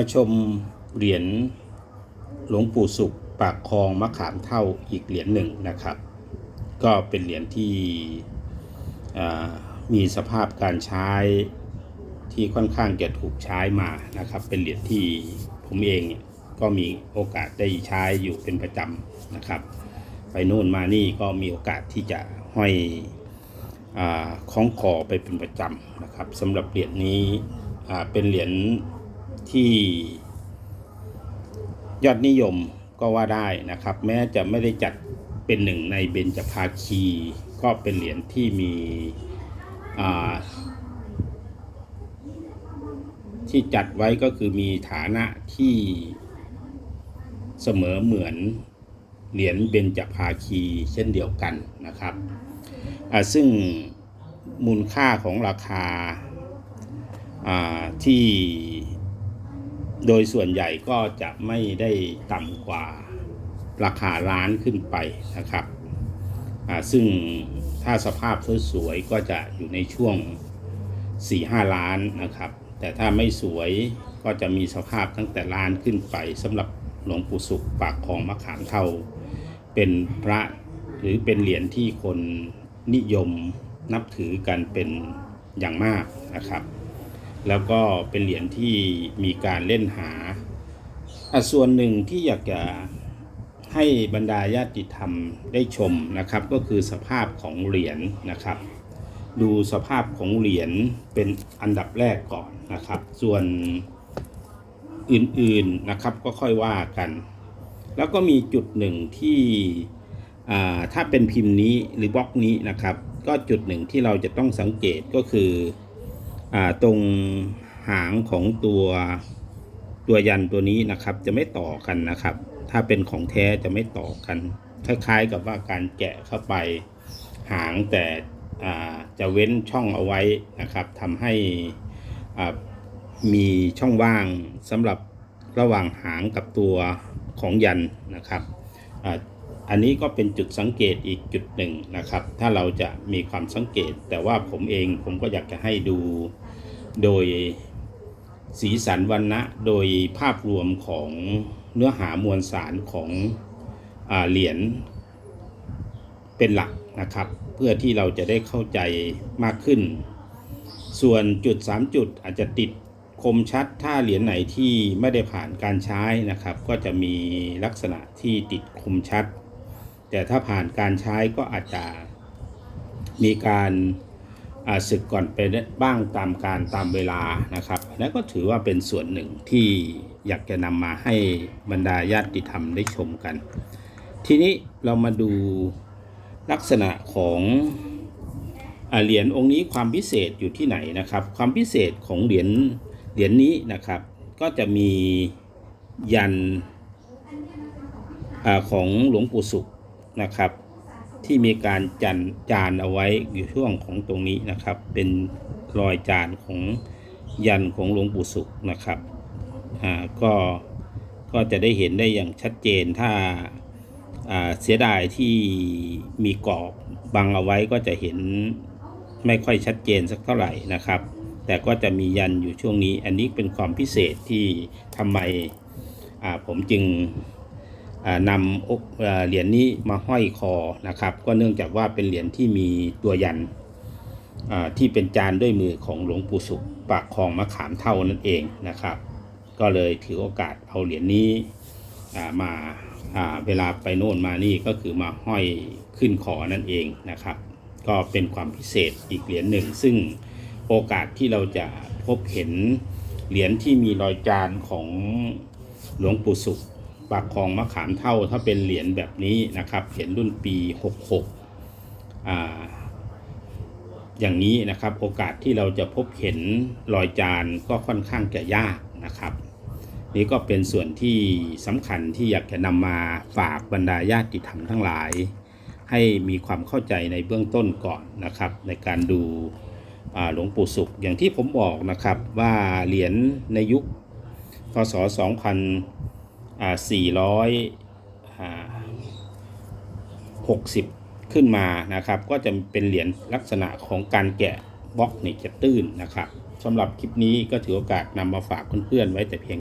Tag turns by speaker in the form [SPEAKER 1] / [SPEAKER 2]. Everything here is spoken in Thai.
[SPEAKER 1] มาชมเหรียญหลวงปู่สุข ปากคลองมะขามเท่าอีกเหรียญหนึ่งนะครับ ก็เป็นเหรียญที่มีสภาพการใช้ที่ค่อนข้างจะถูกใช้มานะครับ เป็นเหรียญที่ผมเองก็มีโอกาสได้ใช้อยู่เป็นประจำนะครับ ไปโน่นมานี่ก็มีโอกาสที่จะห้อยคล้องคอไปเป็นประจำนะครับสำหรับเหรียญนี้เป็นเหรียญ ที่ยอดนิยมก็ว่าได้นะครับ แม้จะไม่ได้จัดเป็นหนึ่งในเบญจภาคี ก็เป็นเหรียญที่มีที่จัดไว้ก็คือมีฐานะที่เสมอเหมือนเหรียญเบญจภาคีเช่นเดียวกันนะครับซึ่งมูลค่าของราคาาที่ โดยส่วนใหญ่ก็จะไม่ได้ต่ำกว่าราคาล้านขึ้นไปนะครับซึ่งถ้าสภาพสวยๆก็จะอยู่ในช่วง 4-5 ล้านนะครับ แต่ถ้าไม่สวยก็จะมีสภาพตั้งแต่ล้านขึ้นไปสำหรับหลวงปู่สุขปากของมะขามเท่าเป็นพระหรือเป็นเหรียญที่คนนิยมนับถือกันเป็นอย่างมากนะครับ แล้วก็เป็นเหรียญที่มีการเล่นหาอะส่วนหนึ่งที่อยากจะให้บรรดาญาติธรรมได้ชมนะครับ ก็คือสภาพของเหรียญนะครับ ดูสภาพของเหรียญเป็นอันดับแรกก่อนนะครับ ส่วนอื่นๆนะครับก็ค่อยว่ากัน แล้วก็มีจุดหนึ่งที่อ่าถ้าเป็นพิมพ์นี้หรือบล็อกนี้นะครับ ก็จุดหนึ่งที่เราจะต้องสังเกตก็คือ ตรงหางของตัวตัวยันตัวนี้นะครับ จะไม่ต่อกันนะครับ ถ้าเป็นของแท้จะไม่ต่อกันคล้ายๆกับว่าการแกะเข้าไปหางแต่จะเว้นช่องเอาไว้นะครับทำให้มีช่องว่างสำหรับระหว่างหางกับตัวของยันนะครับ อันนี้ก็เป็นจุดสังเกตอีกจุดหนึ่งนะครับ ถ้าเราจะมีความสังเกต แต่ว่าผมเองผมก็อยากจะให้ดูโดยสีสันวันนะโดยภาพรวมของเนื้อหามวลสารของอเหรียญเป็นหลักนะครับ เพื่อที่เราจะได้เข้าใจมากขึ้น ส่วนจุด 3 จุดอาจจะติดคมชัดถ้าเหรียญไหนที่ไม่ได้ผ่านการใช้นะครับ ก็จะมีลักษณะที่ติดคมชัด แต่ถ้าผ่านการใช้ก็อาจจะมีการาศึกก่อนไปบ้างตามการตามเวลานะครับอันนั้นก็ถือว่าเป็นส่วนหนึ่งที่อยากจะนำมาให้บรรดาญาติธรรมได้ชมกัน ทีนี้เรามาดูลักษณะของอเหรียญองค์นี้ความพิเศษอยู่ที่ไหนนะครับ ความพิเศษของเหรียญเหรียญนี้นะครับ ก็จะมียันอของหลวงปู่สุข นะครับ ที่มีการจันจานเอาไว้อยู่ช่วงของตรงนี้นะครับ เป็นรอยจานของยันของหลวงปู่สุขนะครับอ่าก็ก็จะได้เห็นได้อย่างชัดเจนถ้าอ่าเสียดายที่มีกรอบบังเอาไว้ก็จะเห็นไม่ค่อยชัดเจนสักเท่าไหร่นะครับ แต่ก็จะมียันอยู่ช่วงนี้ อันนี้เป็นความพิเศษที่ทำไมอ่าผมจึง นำอเอ่อเหรียญนี้มาห้อยคอนะครับ ก็เนื่องจากว่าเป็นเหรียญที่มีตัวยันที่เป็นจานด้วยมือของหลวงปู่สุขปากคลองมะขามเท่านั่นเองนะครับ ก็เลยถือโอกาสเอาเหรียญนี้มาอ่าเวลาไปโน่นมานี่ก็คือมาห้อยขึ้นคอนั่นเองนะครับ ก็เป็นความพิเศษอีกเหรียญหนึ่ง ซึ่งโอกาสที่เราจะพบเห็นเหรียญที่มีรอยจานของหลวงปู่สุข ปากคองมะขามเท่าถ้าเป็นเหรียญแบบนี้นะครับเหรียญรุ่นปี 66อ่าอย่างนี้นะครับโอกาสที่เราจะพบเห็นรอยจานก็ค่อนข้างจะยากนะครับ นี่ก็เป็นส่วนที่สำคัญที่อยากจะนำมาฝากบรรดาญาติธรรมทั้งหลาย ให้มีความเข้าใจในเบื้องต้นก่อนนะครับ ในการดูหลวงปู่สุขอย่างที่ผมบอกนะครับว่าเหรียญในยุคพศ2 0 0 อ่า400อ่า60ขึ้นมานะครับ ก็จะเป็นเหรียญลักษณะของการแกะบล็อกนี่จะตื้นนะครับสำหรับคลิปนี้ก็ถือโอกาสนำมาฝากเพื่อนๆไว้แต่เพียง